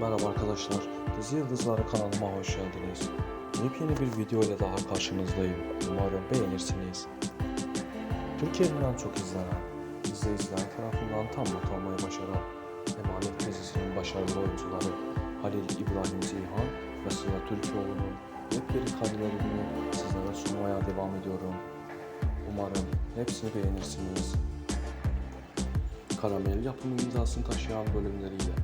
Merhaba arkadaşlar, Dizi Yıldızları kanalıma hoş geldiniz. Yepyeni bir video ile daha karşınızdayım. Umarım beğenirsiniz. Türkiye'nin en çok izlenen, izleyiciler tarafından tam not almayı başaran Emanet dizisinin başarılı oyuncuları Halil İbrahim Ceyhan ve Sıla Türkoğlu'nun yepyeni karelerini sizlere sunmaya devam ediyorum. Umarım hepsini beğenirsiniz. Karamel yapımı imzasını taşıyan bölümleriyle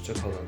те кала